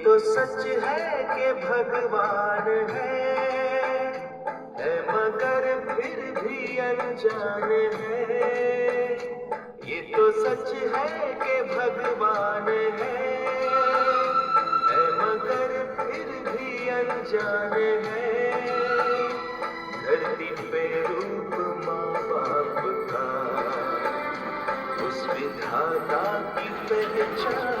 तो सच है कि भगवान है। है मगर फिर भी अनजान है। ये तो सच है कि भगवान है। है मगर फिर भी अनजान है। धरती पे रूप माँ बाप का, उस विधाता की पहचान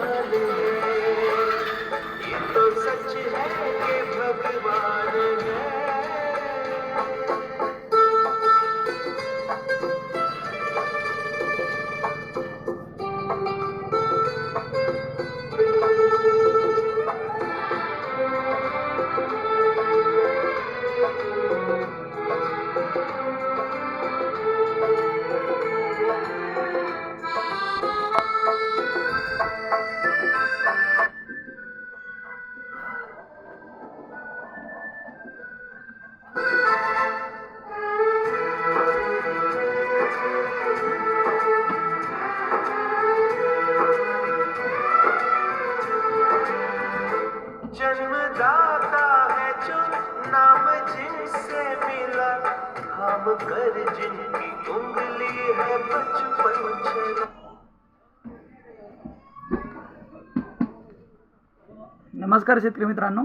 नमस्कार शेतकरी मित्रांनो.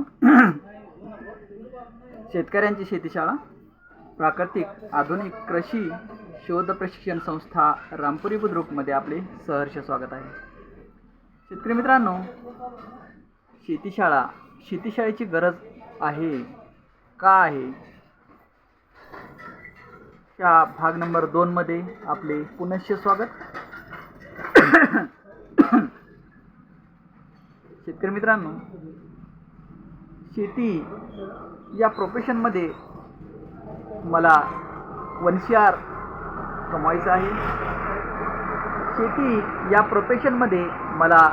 शेतकऱ्यांची शेतीशाळा प्राकृतिक आधुनिक कृषी शोध प्रशिक्षण संस्था रामपुरी बुद्रुकमध्ये आपले सहर्ष स्वागत आहे. शेतकरी मित्रांनो शेतीशाळा शेतीशाळेची गरज आहे का आहे? च्या भाग नंबर दोनमध्ये आपले पुनश्च स्वागत. शेतकरी मित्रांनो शेती या प्रोफेशनमध्ये मला वनशियार कमवायचं आहे. शेती या प्रोफेशनमध्ये मला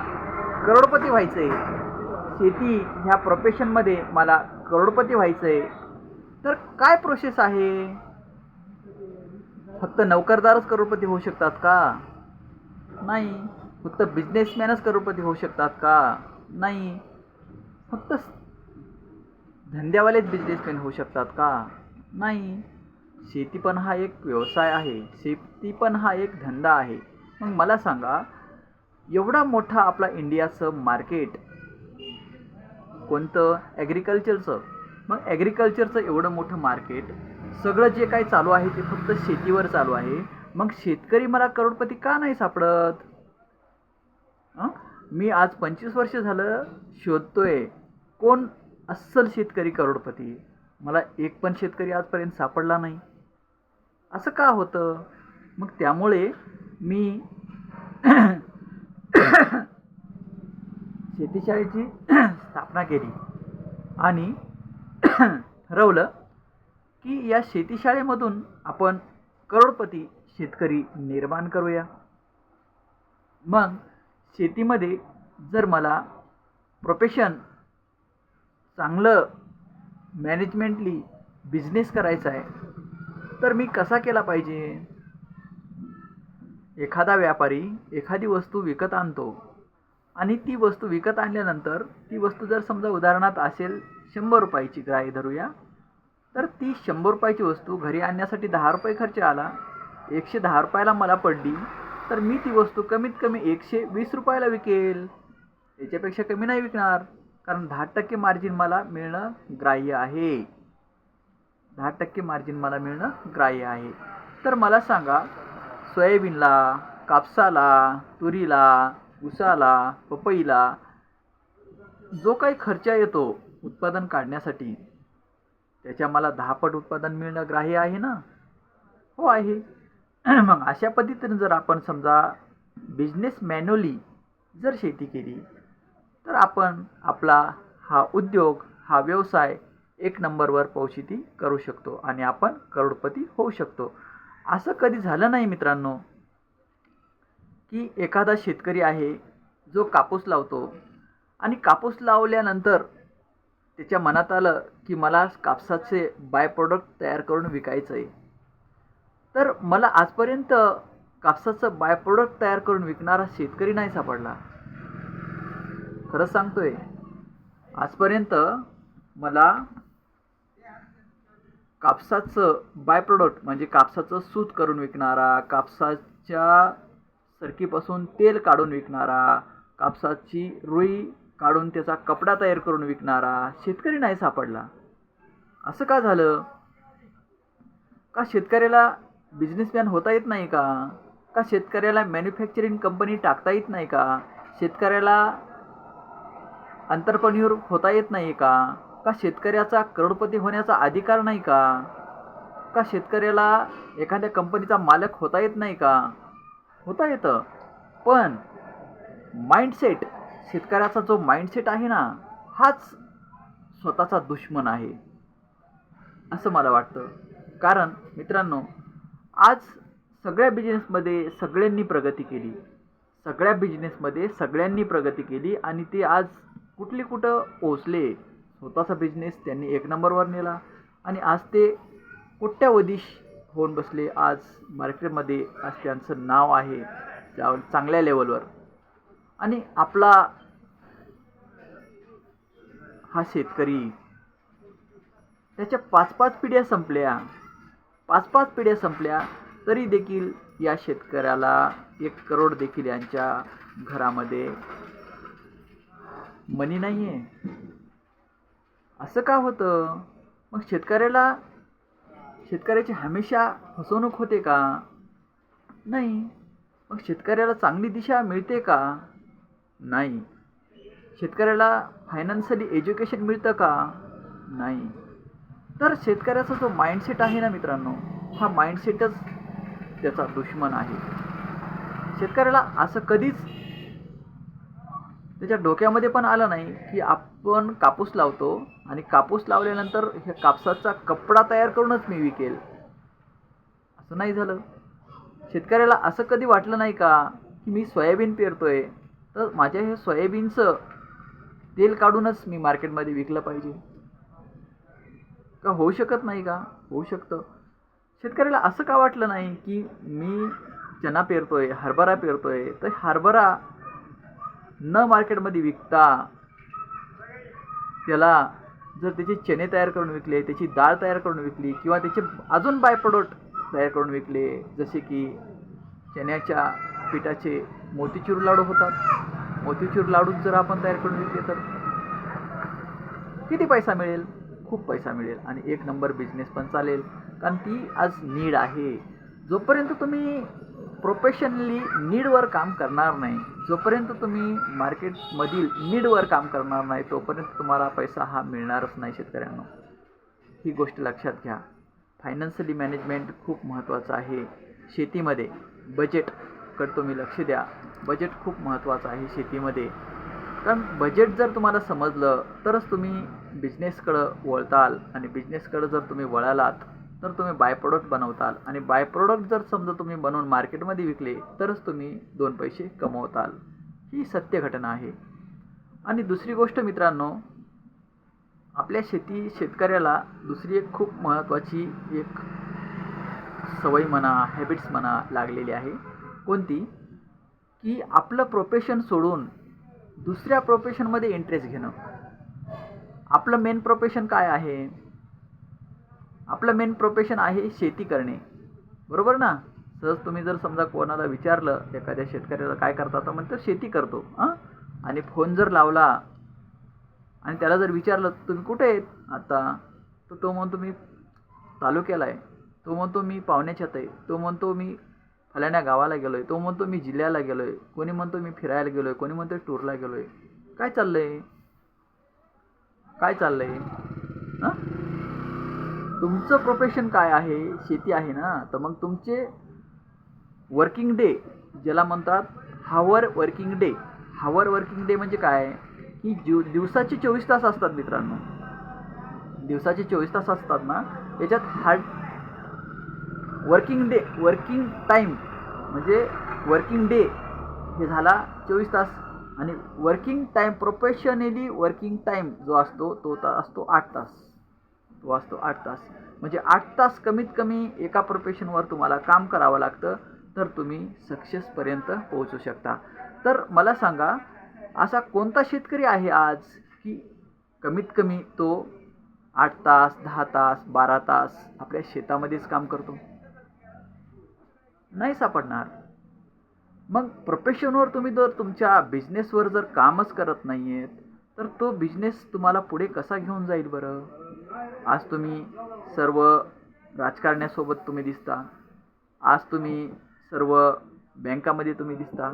करोडपती व्हायचं आहे शेती ह्या प्रोफेशनमध्ये मला करोडपती व्हायचं आहे तर काय प्रोसेस आहे? फक्त नोकरदारच करोडपती होऊ शकतात का? नाही. फक्त बिझनेसमॅनच करोडपती होऊ शकतात का? नाही. फक्त धंद्यावालेच बिझनेसमॅन होऊ शकतात का? नाही. शेती पण हा एक व्यवसाय आहे. शेती पण हा एक धंदा आहे. मग मला सांगा एवढा मोठा आपला इंडियाचं मार्केट कोणतं? ॲग्रिकल्चरचं मग ॲग्रिकल्चरचं एवढं मोठं मार्केट सगळं जे काही चालू आहे ते फक्त शेतीवर चालू आहे. मग शेतकरी मला करोडपती का नाही सापडत? मी आज पंचवीस वर्ष झालं शोधतोय. कोण अस्सल शेतकरी करोडपती? मला एक पण शेतकरी आजपर्यंत सापडला नाही. असं का होतं? मग त्यामुळे मी शेतीशाळेची स्थापना केली आणि ठरवलं की या शेतीशाळेमधून आपण करोडपती शेतकरी निर्माण करूया. मग शेतीमध्ये जर मला प्रोफेशन चांगलं मॅनेजमेंटली बिझनेस करायचा आहे तर मी कसा केला पाहिजे? एखादा व्यापारी एखादी वस्तू विकत आणतो आणि ती वस्तू विकत आणल्यानंतर ती वस्तू जर समजा उदाहरणार्थ असेल शंभर रुपयाची ग्राही धरूया तर ती शंभर रुपयाची वस्तू घरी आणण्यासाठी दहा रुपये खर्च आला एकशे दहा रुपयाला मला पडली तर मी ती वस्तू कमीत कमी एकशे वीस रुपयाला विकेल. याच्यापेक्षा कमी नाही विकणार कारण दहा टक्के मार्जिन मला मिळणं ग्राह्य आहे. दहा टक्के मार्जिन मला मिळणं ग्राह्य आहे. तर मला सांगा सोयाबीनला कापसाला तुरीला उसाला पपईला जो काही खर्च येतो उत्पादन काढण्यासाठी त्याच्या मला दहापट उत्पादन मिळणं ग्राह्य आहे ना? हो आहे. मग अशा पद्धतीने जर आपण समजा बिझनेस मॅन्युअली जर शेती केली तर आपण आपला हा उद्योग हा व्यवसाय एक नंबरवर पोहोचिती करू शकतो आणि आपण करोडपती होऊ शकतो. असं कधी झालं नाही मित्रांनो की एखादा शेतकरी आहे जो कापूस लावतो आणि कापूस लावल्यानंतर त्याच्या मनात आलं की मला कापसाचे बाय प्रोडक्ट तयार करून विकायचं आहे तर मला आजपर्यंत कापसाचं बाय प्रोडक्ट तयार करून विकणारा शेतकरी नाही सापडला. खरंच सांगतोय आजपर्यंत मला कापसाचं बाय प्रोडक्ट म्हणजे कापसाचं सूत करून विकणारा कापसाच्या सरकीपासून तेल काढून विकणारा कापसाची रुई काढून त्याचा कपडा तयार करून विकणारा शेतकरी नाही सापडला. असं का झालं? का शेतकऱ्याला बिझनेसमॅन होता येत नाही का? का शेतकऱ्याला मॅन्युफॅक्चरिंग कंपनी टाकता येत नाही का? शेतकऱ्याला अंतरपणीवर होता येत नाही का? का शेतकऱ्याचा करोडपती होण्याचा अधिकार नाही का? का शेतकऱ्याला एखाद्या कंपनीचा मालक होता येत नाही का? होता येतं. पण माइंडसेट शेतकऱ्याचा जो माइंडसेट आहे ना हाच स्वतःचा दुश्मन आहे. असं मला वाटतं. कारण मित्रांनो आज सगळ्या बिझनेसमध्ये सगळ्यांनी प्रगती केली. सगळ्या बिझनेसमध्ये सगळ्यांनी प्रगती केली आणि ते आज कुठली कुठं पोचले स्वतःचा बिझनेस त्यांनी एक नंबरवर नेला आणि आज ते कोट्यावधीश होऊन बसले. आज मार्केटमध्ये आज त्यांचं नाव आहे चांगल्या लेवलवर आणि आपला हा शेतकरी त्याच्या पाच पाच पिढ्या संपल्या. पाच पाच पिढ्या संपल्या तरी देखील या शेतकऱ्याला एक करोड देखील यांच्या घरामध्ये मनी नाही आहे असं का होतं? मग शेतकऱ्याला शेतकऱ्याची हमेशा फसवणूक होते का? नाही. मग शेतकऱ्याला चांगली दिशा मिळते का? नाही. शेतकऱ्याला फायनान्शियली एज्युकेशन मिळतं का? नाही. तर शेतकऱ्याचा जो माइंडसेट आहे ना मित्रांनो हा माइंडसेटच त्याचा दुश्मन आहे. शेतकऱ्याला असं कधीच त्याच्या डोक्यामध्ये पण आलं नाही की आपण कापूस लावतो आणि कापूस लावल्यानंतर ह्या कापसाचा कपडा तयार करूनच मी विकेल. असं नाही झालं. शेतकऱ्याला असं कधी वाटलं नाही का की मी सोयाबीन पेरतोय? तर माझ्या हे सोयाबीनचं तेल काढूनच मी मार्केटमध्ये विकलं पाहिजे. का होऊ शकत नाही का? होऊ शकतं. शेतकऱ्याला असं का वाटलं नाही की मी चना पेरतोय हरभरा पेरतोय तर हरभरा न मार्केटमध्ये विकता त्याला जर त्याचे चणे तयार करून विकले त्याची डाळ तयार करून विकली किंवा त्याचे अजून बाय प्रोडक्ट तयार करून विकले जसे की चण्याच्या पिठाचे मोतीचूर लाडू होतात. मोतीचूर लाडूच जर आपण तयार करून घेतले तर? किती पैसा मिळेल? खूप पैसा मिळेल आणि एक नंबर बिझनेस पण चालेल. कारण ती आज नीड आहे. जोपर्यंत तुम्ही प्रोफेशनली नीडवर काम करणार नाही जोपर्यंत तुम्ही मार्केटमधील नीडवर काम करणार नाही तोपर्यंत तुम्हाला पैसा हा मिळणारच नाही शेतकऱ्यांना. ही गोष्ट लक्षात घ्या. फायनान्शियली मॅनेजमेंट खूप महत्त्वाचं आहे. शेतीमध्ये बजेट बजेटकडे तुम्ही लक्ष द्या. बजेट खूप महत्त्वाचं आहे शेतीमध्ये. कारण बजेट जर तुम्हाला समजलं तरच तुम्ही बिझनेसकडं वळताल आणि बिझनेसकडं जर तुम्ही वळालात तर तुम्ही बाय प्रोडक्ट बनवताल. आणि बाय प्रोडक्ट जर समजा तुम्ही बनवून मार्केटमध्ये विकले तरच तुम्ही दोन पैसे कमवताल. ही सत्य घटना आहे. आणि दुसरी गोष्ट मित्रांनो आपल्या शेती शेतकऱ्याला दुसरी एक खूप महत्त्वाची एक सवय म्हणा हॅबिट्स म्हणा लागलेली आहे. कोणती? की आपलं प्रोफेशन सोडून दुसऱ्या प्रोफेशनमध्ये इंटरेस्ट घेणं. आपलं मेन प्रोफेशन काय आहे? आपलं मेन प्रोफेशन आहे शेती करणे. बरोबर ना? सहज तुम्ही जर समजा कोणाला विचारलं एखाद्या शेतकऱ्याला काय करता तर म्हणतो शेती करतो. हां आणि फोन जर लावला आणि त्याला जर विचारलं तुम्ही कुठे आहेत? आता तर तो म्हणतो मी तालुक्याला आहे. तो म्हणतो मी पाहुण्याच्यात आहे. तो म्हणतो मी फलाण्या गावाला गेलो आहे तो म्हणतो मी जिल्ह्याला गेलो आहे कोणी म्हणतो मी फिरायला गेलो आहे कोणी म्हणतो टूरला गेलो आहे काय चाललं आहे काय चाललं आहे हां? तुमचं प्रोफेशन काय आहे? शेती आहे ना? तर मग तुमचे वर्किंग डे ज्याला म्हणतात hour working day hour working day म्हणजे काय? की जीव दिवसाचे चोवीस तास असतात मित्रांनो. दिवसाचे चोवीस तास असतात ना? त्याच्यात hard working day working time म्हणजे वर्किंग डे हे झाला चोवीस तास. आणि working time professionally working time जो असतो तो ता असतो आठ तास. तो असतो आठ तास. म्हणजे आठ तास कमीत कमी एका प्रोफेशनवर तुम्हाला काम करावं लागतं तर तुम्ही सक्सेसपर्यंत पोहोचू शकता. तर मला सांगा असा कोणता शेतकरी आहे आज की कमीत कमी तो आठ तास दहा तास बारा तास आपल्या शेतामध्येच काम करतो? नाही सापडणार. मग प्रोफेशनवर तुम्ही जर तुमच्या बिझनेसवर जर कामच करत नाही आहेत तर तो बिझनेस तुम्हाला पुढे कसा घेऊन जाईल बरं? आज तुम्ही सर्व राजकारण्यासोबत तुम्ही दिसता. आज तुम्ही सर्व बँकामध्ये तुम्ही दिसता.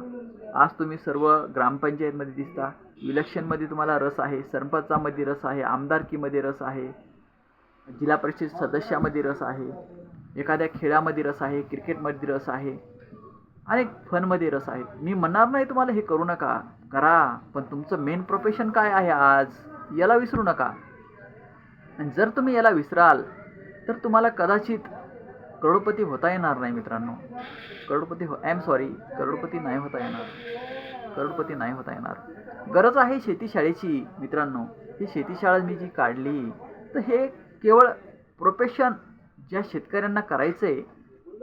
आज तुम्ही सर्व ग्रामपंचायतमध्ये दिसता. इलेक्शनमध्ये तुम्हाला रस आहे सरपंचामध्ये रस आहे आमदारकीमध्ये रस आहे जिल्हा परिषद सदस्यामध्ये रस आहे. एखाद्या खेळामध्ये रस आहे क्रिकेटमध्ये रस आहे अनेक फनमध्ये रस आहे. मी म्हणणार नाही तुम्हाला हे करू नका करा पण तुमचं मेन प्रोफेशन काय आहे आज याला विसरू नका. आणि जर तुम्ही याला विसराल तर तुम्हाला कदाचित करोडपती होता येणार नाही मित्रांनो. करोडपती हो आय एम सॉरी करोडपती नाही होता येणार. करोडपती नाही होता येणार. गरज आहे शेतीशाळेची मित्रांनो. ही शेतीशाळा मी जी काढली तर हे केवळ प्रोफेशन ज्या शेतकऱ्यांना करायचं आहे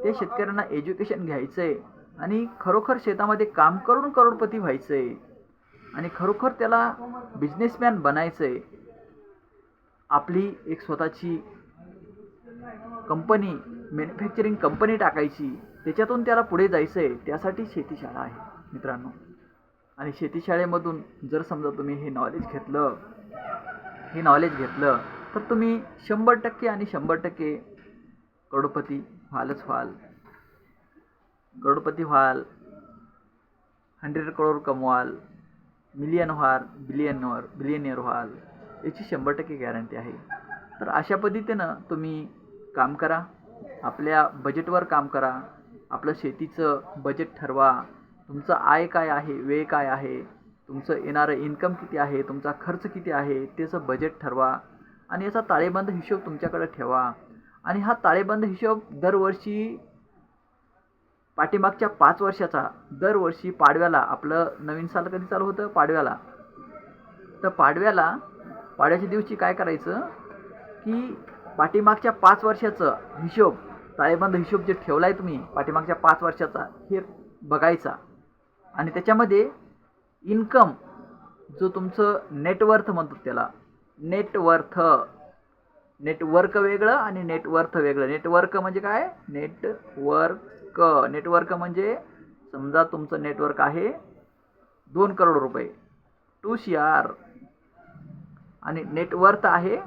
त्या शेतकऱ्यांना एज्युकेशन घ्यायचं आहे आणि खरोखर शेतामध्ये काम करून करोडपती व्हायचं आहे आणि खरोखर त्याला बिझनेसमॅन बनायचं आहे आपली एक स्वतःची कंपनी मॅन्युफॅक्चरिंग कंपनी टाकायची त्याच्यातून त्याला पुढे जायचं आहे त्यासाठी शेतीशाळा आहे मित्रांनो. आणि शेतीशाळेमधून जर समजा तुम्ही हे नॉलेज घेतलं हे नॉलेज घेतलं तर तुम्ही शंभर टक्के आणि शंभर टक्के करोडपती व्हालच व्हाल. करोडपती व्हाल हंड्रेड करोड कमवाल मिलियन व्हाल बिलियनवर बिलियनियर व्हाल याची शंभर टक्के गॅरंटी आहे. तर अशा पद्धतीनं तुम्ही काम करा आपल्या बजेटवर काम करा आपलं शेतीचं बजेट ठरवा तुमचं आय काय आहे वेळ काय आहे तुमचं येणारं इन्कम किती आहे तुमचा खर्च किती आहे त्याचं बजेट ठरवा आणि याचा ताळेबंद हिशोब तुमच्याकडे ठेवा. आणि हा ताळेबंद हिशोब दरवर्षी पाठीमागच्या पाच वर्षाचा दरवर्षी पाडव्याला आपलं नवीन साल कधी चालू होतं? पाडव्याला. तर पाडव्याला पाडव्याच्या दिवशी काय करायचं? की पाठीमागच्या पाच वर्षाचं हिशोब ताळेबंद हिशोब जे ठेवला आहे तुम्ही पाठीमागच्या पाच वर्षाचा हे बघायचा. आणि त्याच्यामध्ये इन्कम जो तुमचं नेटवर्थ म्हणतो त्याला नेटवर्थ नेटवर्क वेगळं आणि नेटवर्थ वेगळं. नेटवर्क म्हणजे काय? नेटवर्क नेटवर्क म्हणजे समजा तुमचं नेटवर्क आहे दोन करोड रुपये. टू सी आर आणि नेटवर्थ आहे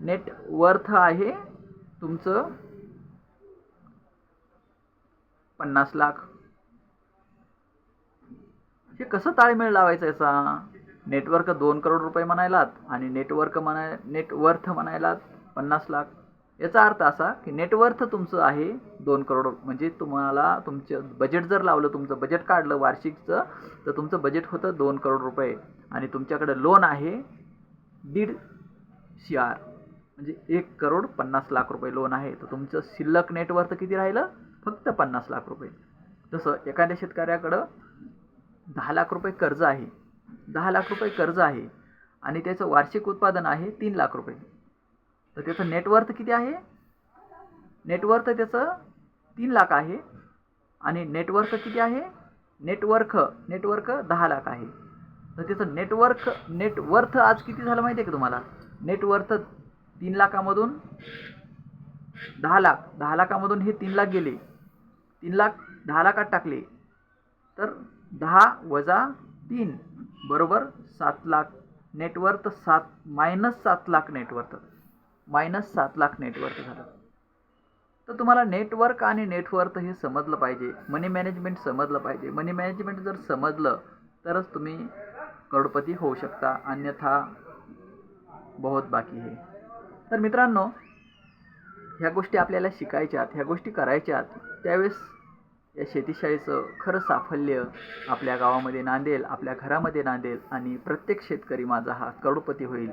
नेटवर्थ आहे तुमचं पन्नास लाख. हे कसं ताळमेळ लावायचं याचा? नेटवर्क दोन करोड रुपये म्हणायलात आणि नेटवर्क म्हणाय नेटवर्थ म्हणायलात पन्नास लाख. याचा अर्थ असा की नेटवर्थ तुमचं आहे दोन करोड म्हणजे तुम्हाला तुमचं बजेट जर लावलं तुमचं बजेट काढलं वार्षिकचं तर तुमचं बजेट होतं दोन करोड रुपये. आणि तुमच्याकडे लोन आहे दीड सी आर म्हणजे एक करोड पन्नास लाख रुपये लोन आहे. तर तुमचं शिल्लक नेटवर्थ किती राहिलं? फक्त पन्नास लाख रुपये. जसं एखाद्या शेतकऱ्याकडं दहा लाख रुपये कर्ज आहे. दहा लाख रुपये कर्ज आहे आणि त्याचं वार्षिक उत्पादन आहे तीन लाख रुपये. तर त्याचं नेटवर्थ किती आहे? नेटवर्थ त्याचं तीन लाख आहे. आणि नेटवर्क किती आहे? नेटवर्क नेटवर्क दहा लाख आहे. तर त्याचं नेटवर्क नेटवर्थ आज किती झालं माहिती आहे का तुम्हाला? नेटवर्थ तीन लाखामधून दहा लाख दहा लाखामधून हे तीन लाख गेले. तीन लाख दहा लाखात टाकले. तर दहा वजा तीन. बरोबर? सात लाख नेटवर्थ सात मायनस सात लाख नेटवर्थ मायनस सात लाख नेटवर्थ झालं. तर तुम्हाला नेटवर्क आणि नेटवर्थ हे समजलं पाहिजे. मनी मॅनेजमेंट समजलं पाहिजे. मनी मॅनेजमेंट जर समजलं तरच तुम्ही करोडपती होऊ शकता. अन्यथा बहुत बाकी आहे. तर मित्रांनो ह्या गोष्टी आपल्याला शिकायच्यात ह्या गोष्टी करायच्यात त्यावेळेस या शेतीशाळेचं खरं साफल्य आपल्या गावामध्ये नांदेल आपल्या घरामध्ये नांदेल आणि प्रत्येक शेतकरी माझा हा करोडपती होईल.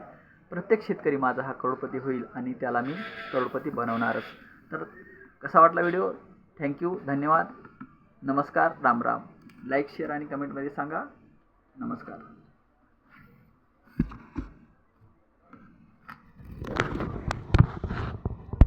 प्रत्येक शेतकरी माझा हा करोडपती होईल आणि त्याला मी करोडपती बनवणारच. तर कसा वाटला व्हिडिओ? थँक्यू धन्यवाद. नमस्कार. राम राम. लाईक शेअर आणि कमेंटमध्ये सांगा. नमस्कार.